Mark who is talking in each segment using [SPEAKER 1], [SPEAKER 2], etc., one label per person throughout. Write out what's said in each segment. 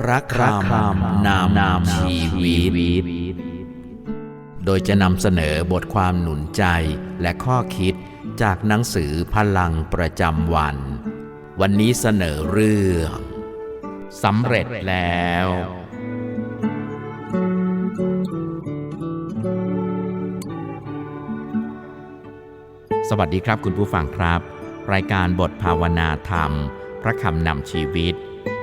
[SPEAKER 1] พระคำนามนามชีวิต โดยจะนำเสนอบทความหนุนใจและข้อคิดจากหนังสือพลังประจำวัน วันนี้เสนอเรื่องสำเร็จแล้ว สวัสดีครับคุณผู้ฟังครับ รายการบทภาวนาธรรม พระคำนำชีวิต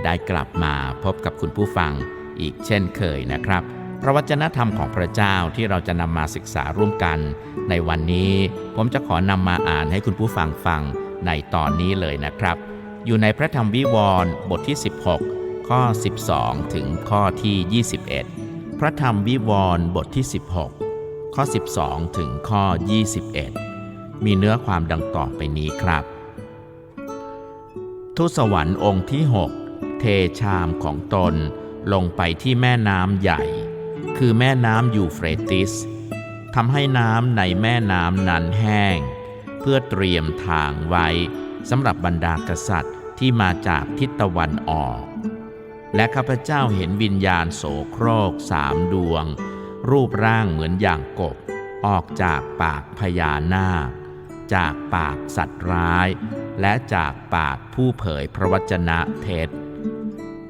[SPEAKER 1] ได้กลับมาพบกับคุณผู้ฟังอีกเช่นเคยนะครับ พระวจนะธรรมของพระเจ้าที่เราจะนำมาศึกษาร่วมกัน ในวันนี้ผมจะขอนำมาอ่านให้คุณผู้ฟังฟังในตอนนี้เลยนะครับ อยู่ในพระธรรมวิวรณ์บทที่ 16 ข้อ 12 ถึงข้อที่ 21 พระธรรมวิวรณ์บทที่ 16 ข้อ 12 ถึงข้อ 21 มีเนื้อความดังต่อไปนี้ครับ ทูตสวรรค์องค์ที่ 6 เทชามของตนลงไปที่แม่น้ำใหญ่ คือแม่น้ำยูเฟรติสทำให้น้ำในแม่น้ำนั้นแห้ง เพื่อเตรียมทางไว้สำหรับบรรดากษัตริย์ที่มาจากทิศตะวันออก และข้าพเจ้าเห็นวิญญาณโสโครกสามดวง รูปร่างเหมือนอย่างกบ ออกจากปากพญานาค จากปากสัตว์ร้าย และจากปากผู้เผยพระวจนะเท็จ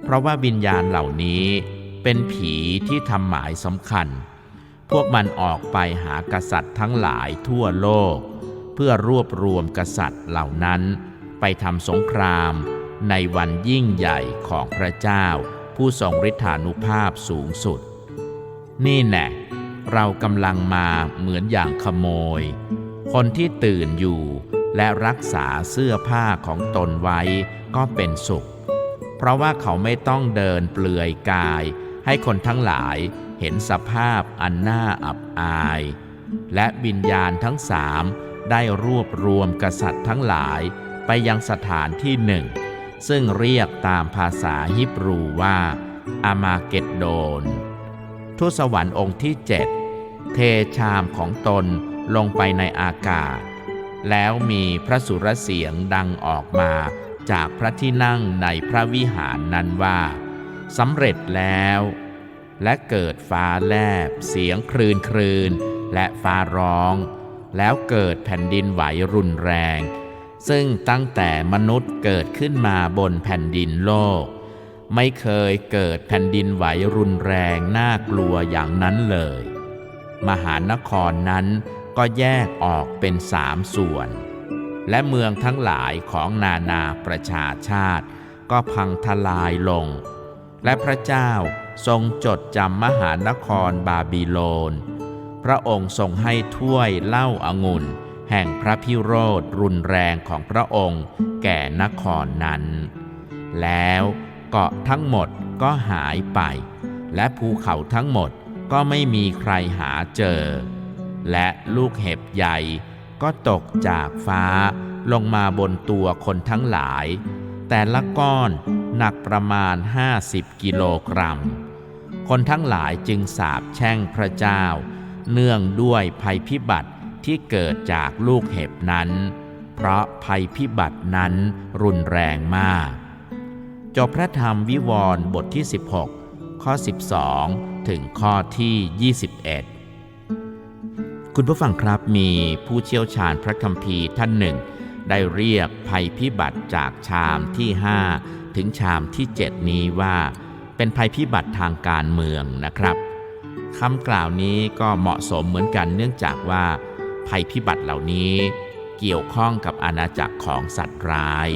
[SPEAKER 1] เพราะว่าวิญญาณเหล่านี้เป็นผีที่ทำหมายสำคัญ พวกมันออกไปหากษัตริย์ทั้งหลายทั่วโลก เพื่อรวบรวมกษัตริย์เหล่านั้นไปทำสงครามในวันยิ่งใหญ่ของพระเจ้า ผู้ทรงฤทธานุภาพสูงสุด นี่แน่เรากำลังมาเหมือนอย่างขโมย คนที่ตื่นอยู่และรักษาเสื้อผ้าของตนไว้ก็เป็นสุข เพราะว่าเขาไม่ต้องเดินเปลือยกาย ให้คนทั้งหลายเห็นสภาพอันน่าอับอาย และวิญญาณทั้งสามได้รวบรวมกษัตริย์ทั้งหลายไปยังสถานที่หนึ่ง ซึ่งเรียกตามภาษาฮิบรูว่า อามาเกดโดน ทูตสวรรค์องค์ที่เจ็ดเทชามของตนลงไปในอากาศ แล้วมีพระสุรเสียงดังออกมา จากพระที่นั่งในพระวิหารนั้นว่าสำเร็จแล้ว และเกิดฟ้าแลบ เสียงครืนครืนและฟ้าร้อง แล้วเกิดแผ่นดินไหวรุนแรง ซึ่งตั้งแต่มนุษย์เกิดขึ้นมาบนแผ่นดินโลก ไม่เคยเกิดแผ่นดินไหวรุนแรงน่ากลัวอย่างนั้นเลย มหานครนั้นก็แยกออกเป็นสามส่วน และเมืองทั้งหลายของนานาประชาชาติ ก็พังทลายลง และพระเจ้าทรงจดจำมหานครบาบิโลน พระองค์ทรงให้ถ้วยเหล้าอางุ่น แห่งพระพิโรธรุนแรงของพระองค์แก่นครนั้น แล้วเกาะทั้งหมดก็หายไป และภูเขาทั้งหมดก็ไม่มีใครหาเจอ และลูกเห็บใหญ่ ก็ตกจากฟ้าลงมาบนตัวคนทั้งหลาย แต่ละก้อนหนักประมาณ 50 กิโลกรัม คนทั้งหลายจึงสาบแช่งพระเจ้า เนื่องด้วยภัยพิบัติที่เกิดจากลูกเห็บนั้น เพราะภัยพิบัตินั้นรุนแรงมากจบพระธรรมวิวรณ์บทที่ 16 ข้อ 12 ถึงข้อที่ 21 คุณผู้ฟังครับมีผู้เชี่ยวชาญพระคัมภีร์ท่านหนึ่ง ได้เรียกภัยพิบัติจากชามที่ 5 ถึงชามที่ 7 นี้ว่า เป็นภัยพิบัติทางการเมืองนะครับคำกล่าวนี้ก็เหมาะสมเหมือนกันเนื่องจากว่า ภัยพิบัติเหล่านี้เกี่ยวข้องกับอาณาจักรของสัตว์ร้าย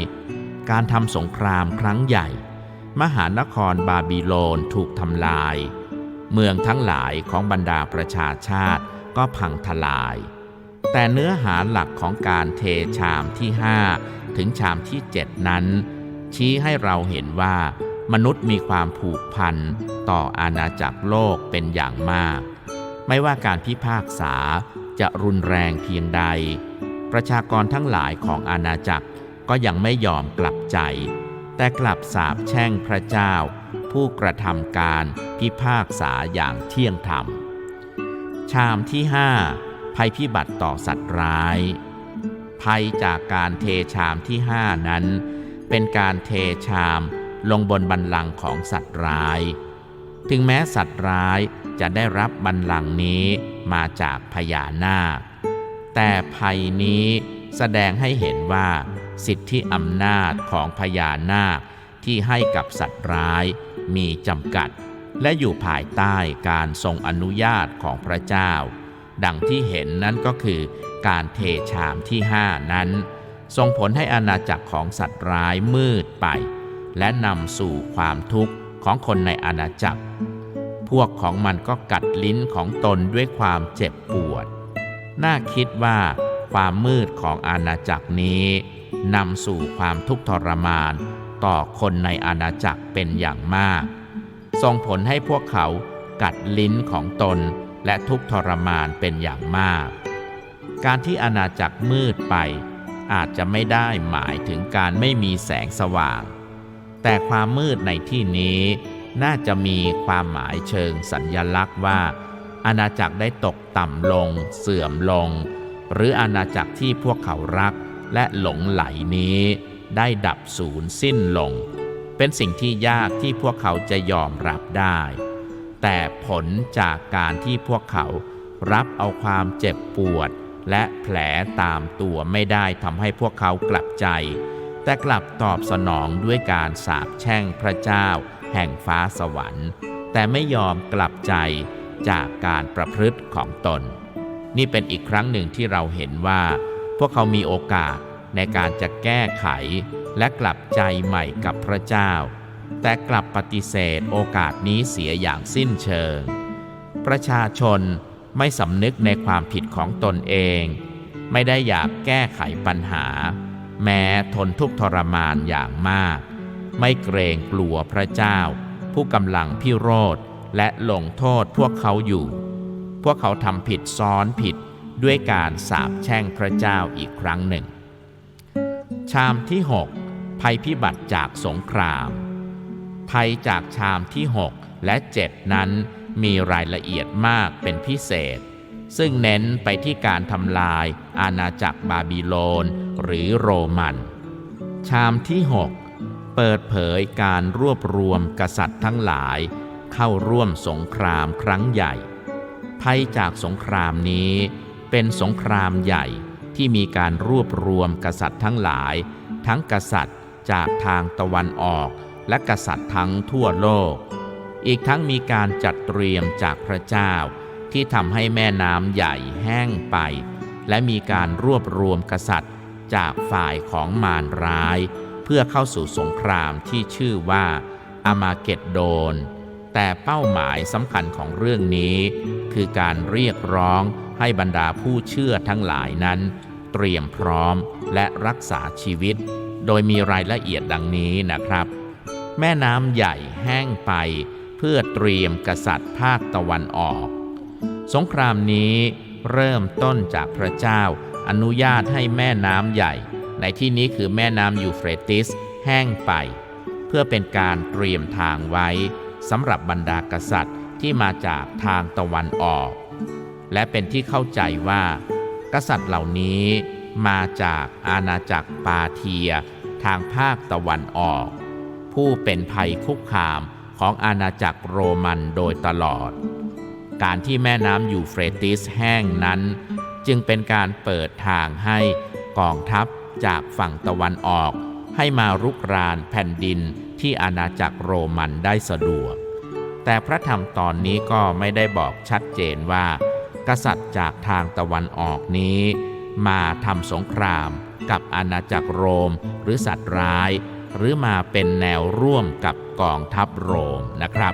[SPEAKER 1] การทำสงครามครั้งใหญ่ มหานครบาบิโลนถูกทำลาย เมืองทั้งหลายของบรรดาประชาชาติ ก็พังทลาย แต่เนื้อหาหลักของการเทชามที่ 5 ถึงชามที่ 7 นั้น ชี้ให้เราเห็นว่ามนุษย์มีความผูกพันต่ออาณาจักรโลกเป็นอย่างมาก ไม่ว่าการพิพากษาจะรุนแรงเพียงใด ประชากรทั้งหลายของอาณาจักรก็ยังไม่ยอมกลับใจ แต่กลับสาบแช่งพระเจ้า ผู้กระทำการพิพากษาอย่างเที่ยงธรรม ชามที่ห้าภัยพิบัติต่อสัตว์ร้าย ภัยจากการเทชามที่ห้านั้น เป็นการเทชามลงบนบันลังของสัตว์ร้าย ถึงแม้สัตว์ร้ายจะได้รับบันลังนี้มาจากพญานาค แต่ภัยนี้แสดงให้เห็นว่าสิทธิอำนาจของพญานาคที่ให้กับสัตว์ร้ายมีจำกัด และอยู่ภายใต้การทรงอนุญาตของพระเจ้า ดังที่เห็นนั้นก็คือการเทชามที่ห้านั้น ส่งผลให้อาณาจักรของสัตว์ร้ายมืดไป และนำสู่ความทุกข์ของคนในอาณาจักร พวกของมันก็กัดลิ้นของตนด้วยความเจ็บปวด น่าคิดว่าความมืดของอาณาจักรนี้นำสู่ความทุกข์ทรมาน ต่อคนในอาณาจักรเป็นอย่างมาก ส่งผลให้พวกเขากัดลิ้นของตนและทุกทรมานเป็นอย่างมาก การที่อาณาจักรมืดไป อาจจะไม่ได้หมายถึงการไม่มีแสงสว่าง แต่ความมืดในที่นี้น่าจะมีความหมายเชิงสัญญลักษณ์ว่า อาณาจักรได้ตกต่ำลง เสื่อมลง หรืออาณาจักรที่พวกเขารักและหลงไหลนี้ ได้ดับสูญสิ้นลง เป็นสิ่งที่ยากที่พวกเขาจะยอมรับได้ แต่ผลจากการที่พวกเขารับเอาความเจ็บปวด และแผลตามตัวไม่ได้ทำให้พวกเขากลับใจ แต่กลับตอบสนองด้วยการสาปแช่งพระเจ้า แห่งฟ้าสวรรค์ แต่ไม่ยอมกลับใจจากการประพฤติของตน นี่เป็นอีกครั้งหนึ่งที่เราเห็นว่า พวกเขามีโอกาสในการจะแก้ไข และกลับใจใหม่กับพระเจ้า แต่กลับปฏิเสธโอกาสนี้เสียอย่างสิ้นเชิง ประชาชนไม่สำนึกในความผิดของตนเอง ไม่ได้อยากแก้ไขปัญหา แม้ทนทุกข์ทรมานอย่างมาก ไม่เกรงกลัวพระเจ้า ผู้กำลังพิโรธและลงโทษพวกเขาอยู่ พวกเขาทำผิดซ้อนผิดด้วยการสาปแช่งพระเจ้าอีกครั้งหนึ่ง ชามที่6 ภัยพิบัติจากสงคราม ภัยจากชามที่ 6 และ 7 นั้นมีรายละเอียดมากเป็นพิเศษ ซึ่งเน้นไปที่การทำลายอาณาจักรบาบิโลนหรือโรมัน ชามที่ 6 เปิดเผยการรวบรวมกษัตริย์ทั้งหลาย เข้าร่วมสงครามครั้งใหญ่ ภัยจากสงครามนี้เป็นสงครามใหญ่ที่มีการรวบรวมกษัตริย์ทั้งหลาย ทั้งกษัตริย์ จากทางตะวันออก และกษัตริย์ทั้งทั่วโลก อีกทั้งมีการจัดเตรียมจากพระเจ้า ที่ทำให้แม่น้ำใหญ่แห้งไป และมีการรวบรวมกษัตริย์จากฝ่ายของมารร้าย เพื่อเข้าสู่สงครามที่ชื่อว่าอามาเกดโดน แต่เป้าหมายสำคัญของเรื่องนี้ คือการเรียกร้องให้บรรดาผู้เชื่อทั้งหลายนั้น เตรียมพร้อมและรักษาชีวิต โดยมีรายละเอียดดังนี้นะครับ แม่น้ำใหญ่แห้งไปเพื่อเตรียมกษัตริย์ภาคตะวันออก สงครามนี้เริ่มต้นจากพระเจ้า อนุญาตให้แม่น้ำใหญ่ ในที่นี้คือแม่น้ำยูเฟรติส แห้งไป เพื่อเป็นการเตรียมทางไว้สำหรับบรรดากษัตริย์ที่มาจากทางตะวันออก และเป็นที่เข้าใจว่า กษัตริย์เหล่านี้มาจากอาณาจักรปาเทีย ทางภาคตะวันออก ผู้เป็นภัยคุกคามของอาณาจักรโรมันโดยตลอด การที่แม่น้ำยูเฟรติสแห้งนั้น จึงเป็นการเปิดทางให้กองทัพจากฝั่งตะวันออก ให้มารุกรานแผ่นดินที่อาณาจักรโรมันได้สะดวก แต่พระธรรมตอนนี้ก็ไม่ได้บอกชัดเจนว่า กษัตริย์จากทางตะวันออกนี้ มาทำสงคราม กับอาณาจักรโรมหรือสัตว์ร้าย หรือมาเป็นแนวร่วมกับกองทัพโรมนะครับ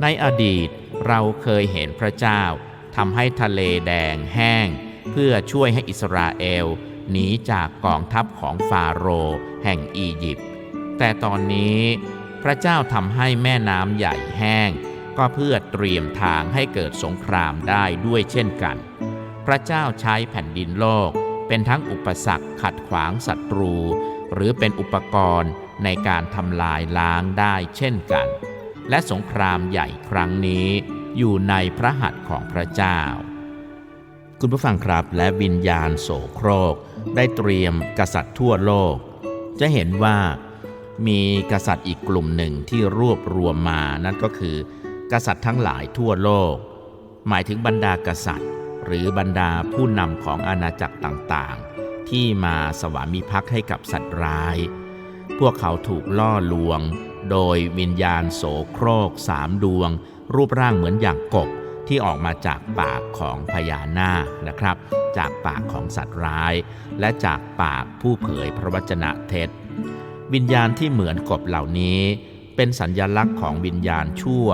[SPEAKER 1] ในอดีตเราเคยเห็นพระเจ้าทำให้ทะเลแดงแห้ง เพื่อช่วยให้อิสราเอลหนีจากกองทัพของฟาโรห์แห่งอียิปต์แต่ตอนนี้พระเจ้าทำให้แม่น้ำใหญ่แห้ง ก็เพื่อเตรียมทางให้เกิดสงครามได้ด้วยเช่นกัน พระเจ้าใช้แผ่นดินโลก เป็นทั้งอุปสรรคขัดขวางศัตรู หรือเป็นอุปกรณ์ในการทำลายล้างได้เช่นกัน และสงครามใหญ่ครั้งนี้อยู่ในพระหัตถ์ของพระเจ้า คุณผู้ฟังครับและวิญญาณโสโครก ได้เตรียมกษัตริย์ทั่วโลก จะเห็นว่ามีกษัตริย์อีกกลุ่มหนึ่งที่รวบรวมมานั่นก็คือ กษัตริย์ทั้งหลายทั่วโลก หมายถึงบรรดากษัตริย์ หรือบรรดาผู้นำของอาณาจักรต่างๆ ที่มาสวามิภักดิ์ให้กับสัตว์ร้าย พวกเขาถูกล่อลวง โดยวิญญาณโสโครกสามดวง รูปร่างเหมือนอย่างกบที่ออกมาจากปากของพญานาคนะครับ จากปากของสัตว์ร้าย และจากปากผู้เผยพระวจนะเท็จ วิญญาณที่เหมือนกบเหล่านี้ เป็นสัญญลักษณ์ของวิญญาณชั่ว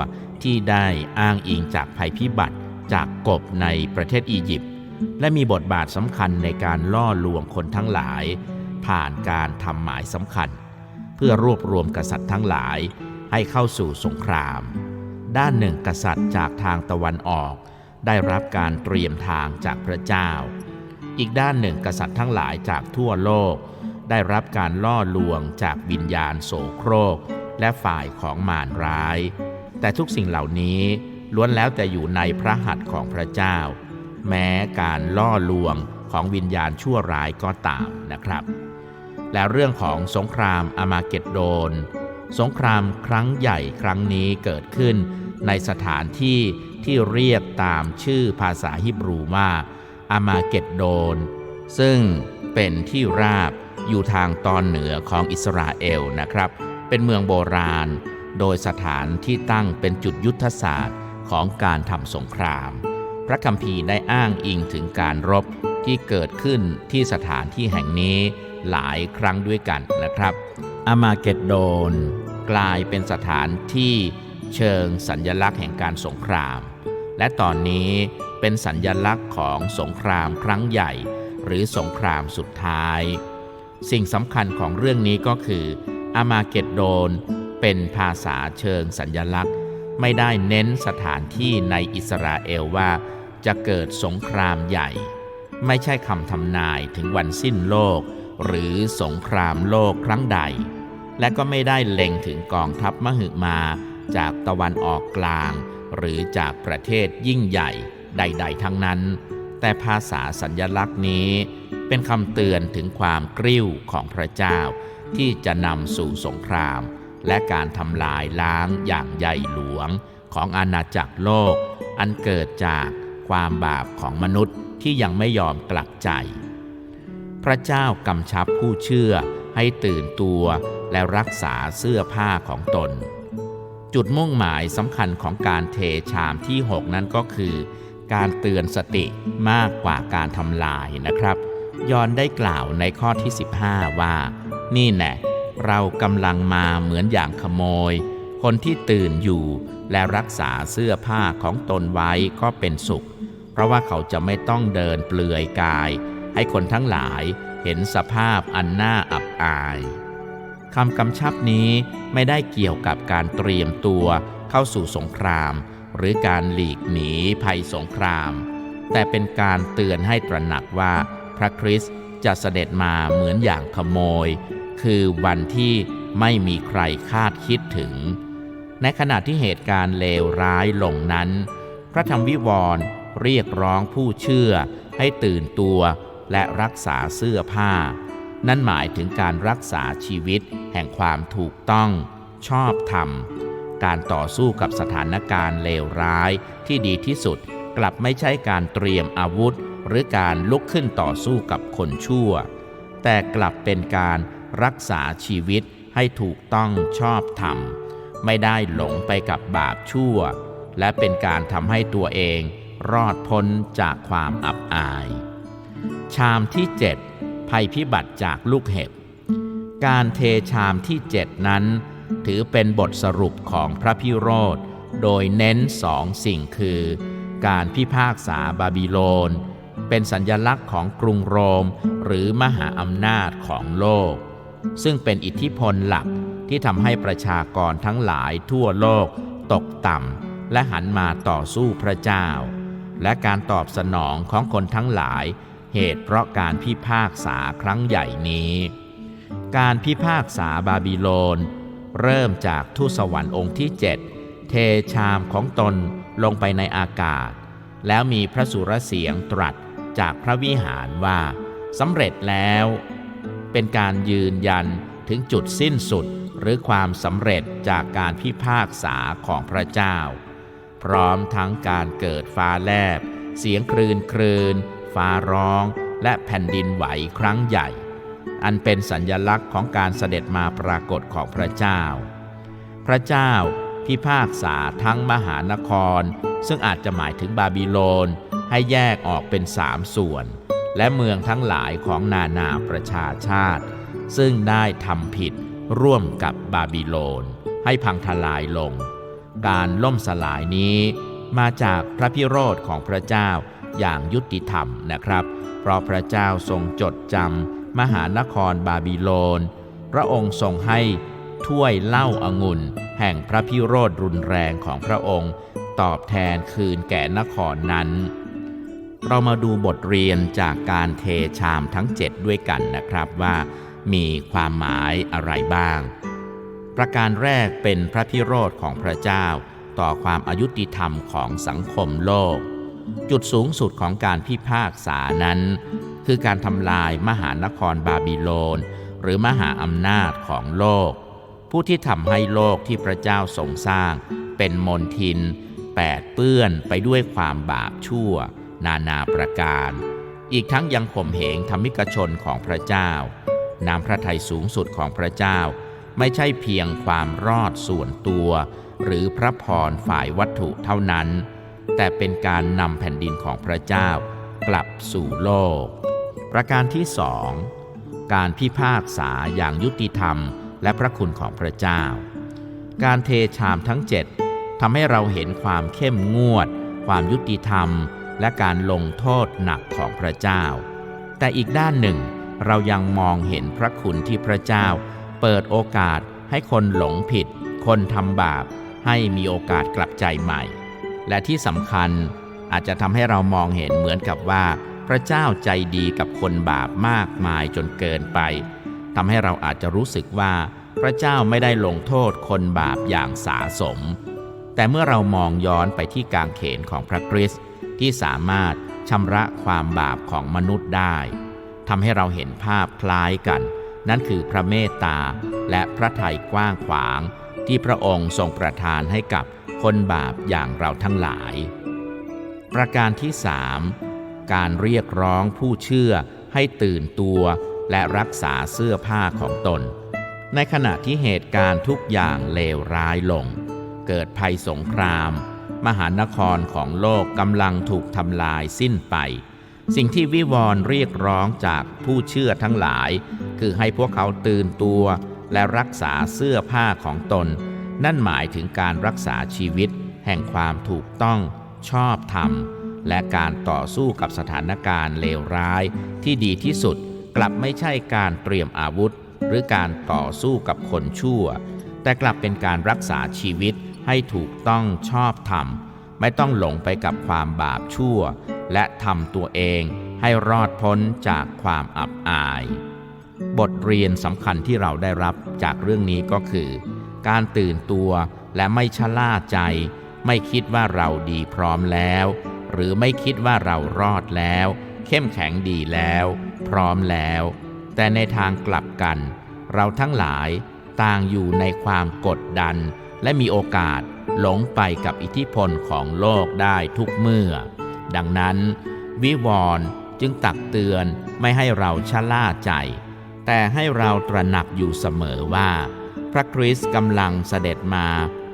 [SPEAKER 1] ที่ได้อ้างอิงจากภัยพิบัติ จากกบในประเทศอียิปต์ และมีบทบาทสำคัญในการล่อลวงคนทั้งหลาย ผ่านการทำหมายสำคัญ เพื่อรวบรวมกษัตริย์ทั้งหลายให้เข้าสู่สงคราม ด้านหนึ่งกษัตริย์จากทางตะวันออก ได้รับการเตรียมทางจากพระเจ้า อีกด้านหนึ่งกษัตริย์ทั้งหลายจากทั่วโลก ได้รับการล่อลวงจากวิญญาณโสโครก และฝ่ายของมารร้าย แต่ทุกสิ่งเหล่านี้ ล้วนแล้วแต่อยู่ในพระหัตถ์ของพระเจ้า แม้การล่อลวงของวิญญาณชั่วร้ายก็ตามนะครับ และเรื่องของสงครามอามาเกดโดน สงครามครั้งใหญ่ครั้งนี้เกิดขึ้น ในสถานที่ที่เรียกตามชื่อภาษาฮิบรูว่าอามาเกดโดน ซึ่งเป็นที่ราบอยู่ทางตอนเหนือของอิสราเอลนะครับ เป็นเมืองโบราณ โดยสถานที่ตั้งเป็นจุดยุทธศาสตร์ ของการทำสงคราม พระคัมภีร์ได้อ้างอิงถึงการรบที่เกิดขึ้นที่สถานที่แห่งนี้หลายครั้งด้วยกันนะครับอามาเกดโดน กลายเป็นสถานที่เชิงสัญญลักษณ์แห่งการสงคราม และตอนนี้เป็นสัญญลักษณ์ของสงครามครั้งใหญ่ หรือสงครามสุดท้าย สิ่งสำคัญของเรื่องนี้ก็คืออามาเกดโดนเป็นภาษาเชิงสัญญลักษณ์ ไม่ได้เน้นสถานที่ในอิสราเอลว่าจะเกิดสงครามใหญ่ ไม่ใช่คำทำนายถึงวันสิ้นโลก หรือสงครามโลกครั้งใด และก็ไม่ได้เล็งถึงกองทัพมหึมาจากตะวันออกกลาง หรือจากประเทศยิ่งใหญ่ใด ๆ ทั้งนั้น แต่ภาษาสัญญลักษณ์นี้ เป็นคำเตือนถึงความกริ้วของพระเจ้า ที่จะนำสู่สงคราม และการทำลายล้างอย่างใหญ่หลวงของอาณาจักรโลก อันเกิดจากความบาปของมนุษย์ที่ยังไม่ยอมกลับใจ พระเจ้ากำชับผู้เชื่อให้ตื่นตัวและรักษาเสื้อผ้าของตน จุดมุ่งหมายสำคัญของการเทชามที่6นั้นก็คือ การเตือนสติมากกว่าการทำลายนะครับ ยอนได้กล่าวในข้อที่ 15 ว่า นี่แน่ เรากำลังมาเหมือนอย่างขโมย คนที่ตื่นอยู่และรักษาเสื้อผ้าของตนไว้ก็เป็นสุข เพราะว่าเขาจะไม่ต้องเดินเปลือยกาย ให้คนทั้งหลายเห็นสภาพอันน่าอับอายคำกำชับนี้ไม่ได้เกี่ยวกับการเตรียมตัวเข้าสู่สงคราม หรือการหลีกหนีภัยสงคราม แต่เป็นการเตือนให้ตระหนักว่าพระคริสต์จะเสด็จมาเหมือนอย่างขโมย คือวันที่ไม่มีใครคาดคิดถึง ในขณะที่เหตุการณ์เลวร้ายลงนั้น พระธรรมวิวรณ์เรียกร้องผู้เชื่อให้ตื่นตัวและรักษาเสื้อผ้า นั่นหมายถึงการรักษาชีวิตแห่งความถูกต้องชอบธรรม การต่อสู้กับสถานการณ์เลวร้ายที่ดีที่สุดกลับไม่ใช่การเตรียมอาวุธ หรือการลุกขึ้นต่อสู้กับคนชั่ว แต่กลับเป็นการ รักษาชีวิตให้ถูกต้องชอบธรรม ไม่ได้หลงไปกับบาปชั่ว และเป็นการทำให้ตัวเองรอดพ้นจากความอับอาย ชามที่ 7 ภัยพิบัติจากลูกเห็บ การเทชามที่เจ็ดนั้น ถือเป็นบทสรุปของพระพิโรธ โดยเน้นสองสิ่งคือ การพิพากษาบาบิโลน เป็นสัญญลักษณ์ของกรุงโรมหรือมหาอำนาจของโลก ซึ่งเป็นอิทธิพลหลักที่ทำให้ประชากรทั้งหลายทั่วโลก ตกต่ำและหันมาต่อสู้พระเจ้า และการตอบสนองของคนทั้งหลาย เหตุเพราะการพิพากษาครั้งใหญ่นี้ การพิพากษาบาบิโลน เริ่มจากทูตสวรรค์องค์ที่เจ็ดเทชามของตนลงไปในอากาศ แล้วมีพระสุรเสียงตรัสจากพระวิหารว่าสำเร็จแล้ว เป็นการยืนยันถึงจุดสิ้นสุดหรือความสำเร็จจากการพิพากษาของพระเจ้า พร้อมทั้งการเกิดฟ้าแลบ เสียงคลืนคลืนฟ้าร้อง และแผ่นดินไหวครั้งใหญ่ อันเป็นสัญญลักษณ์ของการเสด็จมาปรากฏของพระเจ้า พระเจ้าพิพากษาทั้งมหานคร ซึ่งอาจจะหมายถึงบาบิโลนให้แยกออกเป็นสามส่วน และเมืองทั้งหลายของนานาประชาชาติ ซึ่งได้ทำผิดร่วมกับบาบิโลน ให้พังทลายลง การล่มสลายนี้มาจากพระพิโรธของพระเจ้าอย่างยุติธรรมนะครับ เพราะพระเจ้าทรงจดจำมหานครบาบิโลน พระองค์ทรงให้ถ้วยเหล้าอางุ่น แห่งพระพิโรธรุนแรงของพระองค์ ตอบแทนคืนแก่นครนั้น เรามาดูบทเรียนจากการเทชามทั้งเจ็ดด้วยกันนะครับว่า มีความหมายอะไรบ้าง ประการแรกเป็นพระพิโรธของพระเจ้า ต่อความอายุติธรรมของสังคมโลก จุดสูงสุดของการพิพากษานั้น คือการทำลายมหานครบาบิโลน หรือมหาอำนาจของโลก ผู้ที่ทำให้โลกที่พระเจ้าทรงสร้าง เป็นมนทินแปดเปื้อนไปด้วยความบาปชั่ว นานาประการ อีกทั้งยังข่มเหงธรรมิกชนของพระเจ้าน้ำพระทัยสูงสุดของพระเจ้า ไม่ใช่เพียงความรอดส่วนตัว หรือพระพรฝ่ายวัตถุเท่านั้น แต่เป็นการนำแผ่นดินของพระเจ้ากลับสู่โลก ประการที่สองการพิพากษาอย่างยุติธรรมและพระคุณของพระเจ้า การเทชามทั้งเจ็ดทำให้เราเห็นความเข้มงวด ความยุติธรรม และการลงโทษหนักของพระเจ้า แต่อีกด้านหนึ่ง เรายังมองเห็นพระคุณที่พระเจ้า เปิดโอกาสให้คนหลงผิด คนทำบาป ให้มีโอกาสกลับใจใหม่ และที่สำคัญอาจจะทำให้เรามองเห็นเหมือนกับว่า พระเจ้าใจดีกับคนบาปมากมายจนเกินไปทำให้เราอาจจะรู้สึกว่า พระเจ้าไม่ได้ลงโทษคนบาปอย่างสาสม แต่เมื่อเรามองย้อนไปที่กางเขนของพระคริสต์ ที่สามารถชำระความบาปของมนุษย์ได้ทำให้เราเห็นภาพคล้ายกัน นั่นคือพระเมตตาและพระทัยกว้างขวาง ที่พระองค์ทรงประทานให้กับคนบาปอย่างเราทั้งหลาย ประการที่สามการเรียกร้องผู้เชื่อให้ตื่นตัวและรักษาเสื้อผ้าของตน ในขณะที่เหตุการณ์ทุกอย่างเลวร้ายลง เกิดภัยสงคราม มหานครของโลกกำลังถูกทำลายสิ้นไป สิ่งที่วิวรณ์เรียกร้องจากผู้เชื่อทั้งหลาย คือให้พวกเขาตื่นตัวและรักษาเสื้อผ้าของตน นั่นหมายถึงการรักษาชีวิต แห่งความถูกต้องชอบธรรม และการต่อสู้กับสถานการณ์เลวร้ายที่ดีที่สุดกลับไม่ใช่การเตรียมอาวุธ หรือการต่อสู้กับคนชั่ว แต่กลับเป็นการรักษาชีวิต ให้ถูกต้องชอบธรรม ไม่ต้องหลงไปกับความบาปชั่ว และทำตัวเองให้รอดพ้นจากความอับอาย บทเรียนสำคัญที่เราได้รับจากเรื่องนี้ก็คือ การตื่นตัวและไม่ชะล่าใจ ไม่คิดว่าเราดีพร้อมแล้ว หรือไม่คิดว่าเรารอดแล้ว เข้มแข็งดีแล้ว พร้อมแล้ว แต่ในทางกลับกัน เราทั้งหลายต่างอยู่ในความกดดัน และมีโอกาสหลงไปกับอิทธิพลของโลกได้ทุกเมื่อ ดังนั้น วิวรณ์จึงตักเตือนไม่ให้เราชะล่าใจ แต่ให้เราตระหนักอยู่เสมอว่า พระคริสต์กำลังเสด็จมา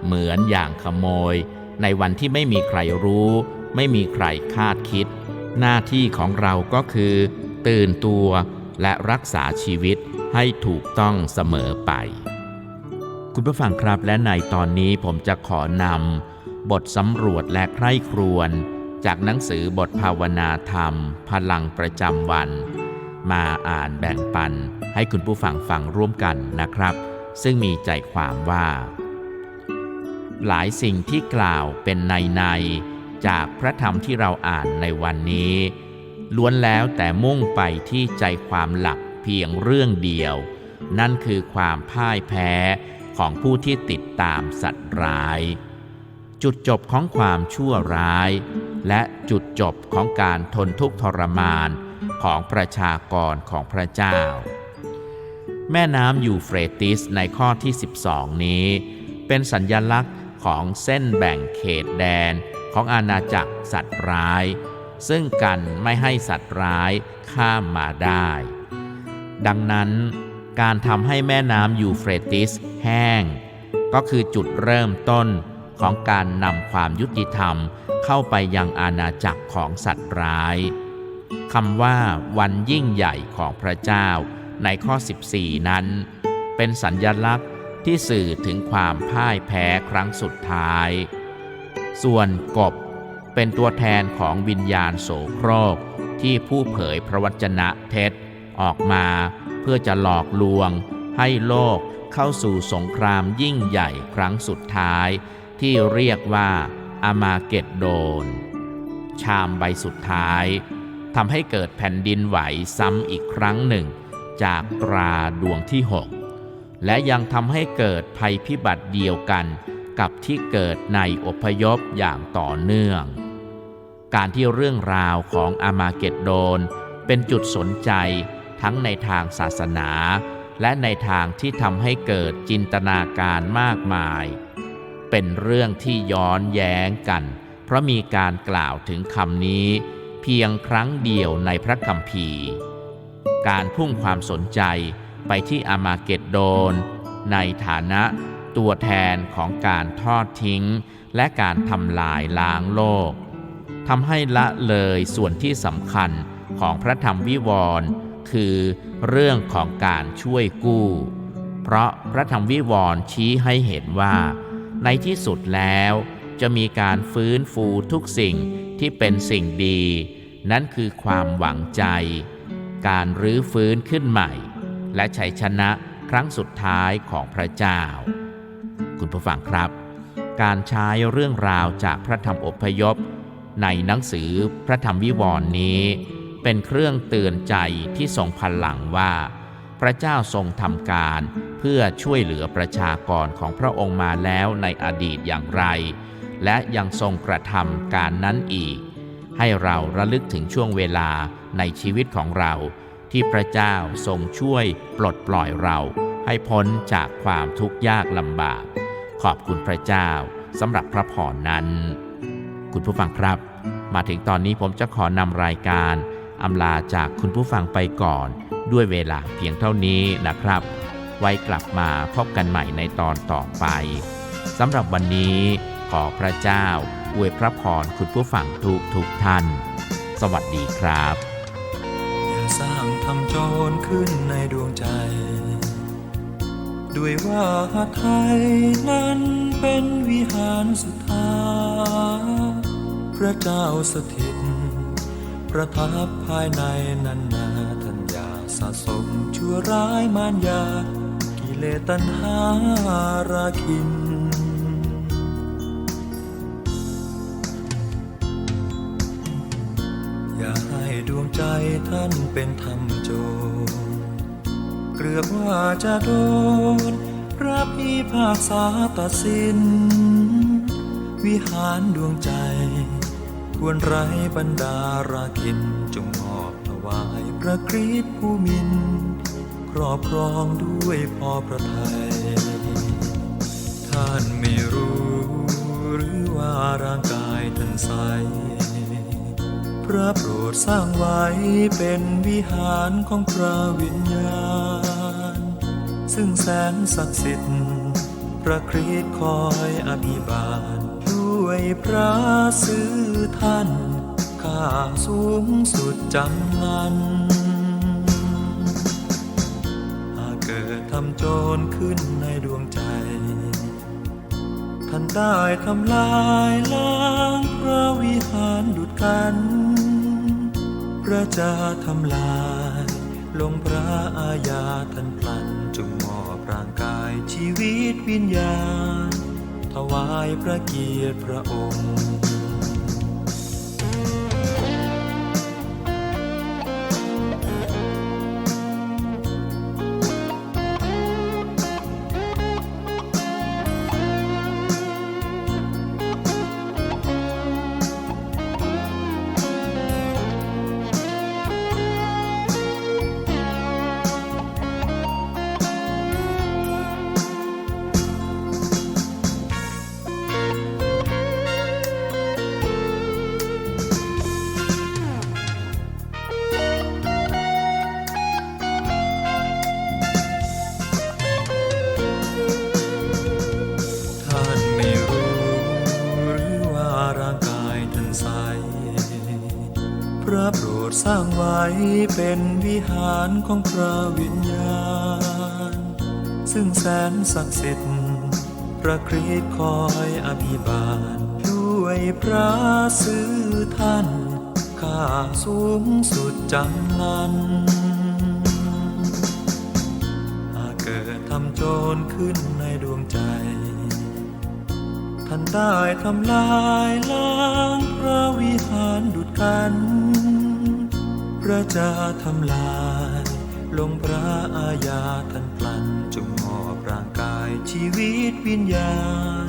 [SPEAKER 1] เหมือนอย่างขโมย ในวันที่ไม่มีใครรู้ ไม่มีใครคาดคิด หน้าที่ของเราก็คือ ตื่นตัวและรักษาชีวิตให้ถูกต้องเสมอไป คุณผู้ฟังครับและในตอนนี้ผมจะขอนำบทสำรวจและใคร่ครวญจากหนังสือบทภาวนาธรรม พลังประจำวัน มาอ่านแบ่งปันให้คุณผู้ฟังฟังร่วมกันนะครับ ซึ่งมีใจความว่า หลายสิ่งที่กล่าวเป็นในในจากพระธรรมที่เราอ่านในวันนี้ ล้วนแล้วแต่มุ่งไปที่ใจความหลักเพียงเรื่องเดียว นั่นคือความพ่ายแพ้ ของผู้ที่ติดตามสัตว์ร้าย จุดจบของความชั่วร้าย และจุดจบของการทนทุกข์ทรมานของประชากรของพระเจ้า แม่น้ำยูเฟรติสในข้อที่ 12 นี้ เป็นสัญญลักษณ์ของเส้นแบ่งเขตแดนของอาณาจักรสัตว์ร้าย ซึ่งกันไม่ให้สัตว์ร้ายข้ามมาได้ ดังนั้น การทำให้แม่น้ำยูเฟรติสแห้ง ก็คือจุดเริ่มต้นของการนำความยุติธรรมเข้าไปยังอาณาจักรของสัตว์ร้ายคำว่าวันยิ่งใหญ่ของพระเจ้าในข้อ 14 นั้น เป็นสัญญลักษณ์ที่สื่อถึงความพ่ายแพ้ครั้งสุดท้าย ส่วนกบเป็นตัวแทนของวิญญาณโสโครกที่ผู้เผยพระวจนะเท็จออกมา เพื่อจะหลอกลวง ให้โลกเข้าสู่สงครามยิ่งใหญ่ครั้งสุดท้าย ที่เรียกว่าอามาเกดโดน ชามใบสุดท้ายทำให้เกิดแผ่นดินไหวซ้ำอีกครั้งหนึ่ง จากตราดวงที่6และยังทำให้เกิดภัยพิบัติเดียวกันกับที่เกิดในอพยพอย่างต่อเนื่อง การที่เรื่องราวของอามาเกดโดนเป็นจุดสนใจ ทั้งในทางศาสนา และในทางที่ทำให้เกิดจินตนาการมากมาย เป็นเรื่องที่ย้อนแย้งกัน เพราะมีการกล่าวถึงคำนี้ เพียงครั้งเดียวในพระคัมภีร์ การพุ่งความสนใจไปที่อามาเกดโดน ในฐานะตัวแทนของการทอดทิ้ง และการทำลายล้างโลกทำให้ละเลยส่วนที่สำคัญของพระธรรมวิวรณ์ คือเรื่องของการช่วยกู้ เพราะพระธรรมวิวรณ์ชี้ให้เห็นว่า ในที่สุดแล้วจะมีการฟื้นฟูทุกสิ่งที่เป็นสิ่งดี นั่นคือความหวังใจ การรื้อฟื้นขึ้นใหม่ และชัยชนะครั้งสุดท้ายของพระเจ้า คุณผู้ฟังครับ การใช้เรื่องราวจากพระธรรมอพยพ ในหนังสือพระธรรมวิวรณ์นี้ เป็นเครื่องเตือนใจที่ทรงพลังว่า พระเจ้าทรงทำการเพื่อช่วยเหลือประชากรของพระองค์มาแล้วในอดีตอย่างไร และยังทรงกระทำการนั้นอีก ให้เราระลึกถึงช่วงเวลาในชีวิตของเรา ที่พระเจ้าทรงช่วยปลดปล่อยเรา ให้พ้นจากความทุกข์ยากลำบาก ขอบคุณพระเจ้าสำหรับพระพรนั้น คุณผู้ฟังครับ มาถึงตอนนี้ผมจะขอนำรายการ อำลาจากคุณผู้ฟังไปก่อน ด้วยเวลาเพียงเท่านี้นะครับ ไว้กลับมาพบกันใหม่ในตอนต่อไปสำหรับวันนี้ ขอพระเจ้าอวยพระพรคุณผู้ฟังทุกทุกท่าน สวัสดีครับ
[SPEAKER 2] อย่าสร้างทำโจรขึ้นในดวงใจ ด้วยว่าไทยนั้นเป็นวิหารสุดท้าพระเจ้าสถิต ประทับภายในนั้นนาทัญญาสะสมชั่วร้ายมารยา กิเลสตัณหาราคิน อย่าให้ดวงใจท่านเป็นธรรมโจรเกลือบว่าจะโดนพระพิพากษาตัดสิน วิหารดวงใจ ควรไร้บรรดาราคินจงมอบถวายพระคริสผู้มินครอบครองด้วยพอพระทัยท่านไม่รู้หรือว่าร่างกายท่านใสพระโปรดสร้างไว้เป็นวิหารของพระวิญญาณ ซึ่งแสนศักดิ์สิทธิ์พระคริสต์คอยอภิบาล ด้วยพระซื้อท่านข้าสูงสุดจำนันหากเกิดทำโจรขึ้นในดวงใจ ท่านได้ทำลายล้างพระวิหารดุดกันพระจะทำลาย ลงพระอาญาท่านพลันจงมอบร่างกายายชีวิตวิญญาณ ถวายพระเกียรติพระองค์ เป็นวิหารของพระวิญญาณ ซึ่งแสนศักดิ์สิทธิ์พระคริสต์คอยอภิบาล ด้วยพระสื่อท่าน ข้าสูงสุดจังนั้นหากเกิดทำโจรขึ้นในดวงใจ ท่านได้ทำลายล้างพระวิหารดุดกัน พระจาทำลาย ลงพระอาญาท่านพลันจงมอบร่างกายชีวิตวิญญาณ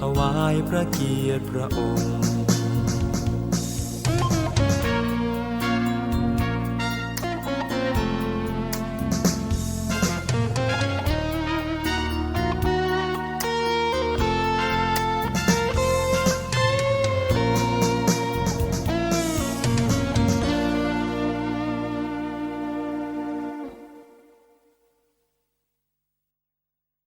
[SPEAKER 2] ถวายพระเกียรติพระองค์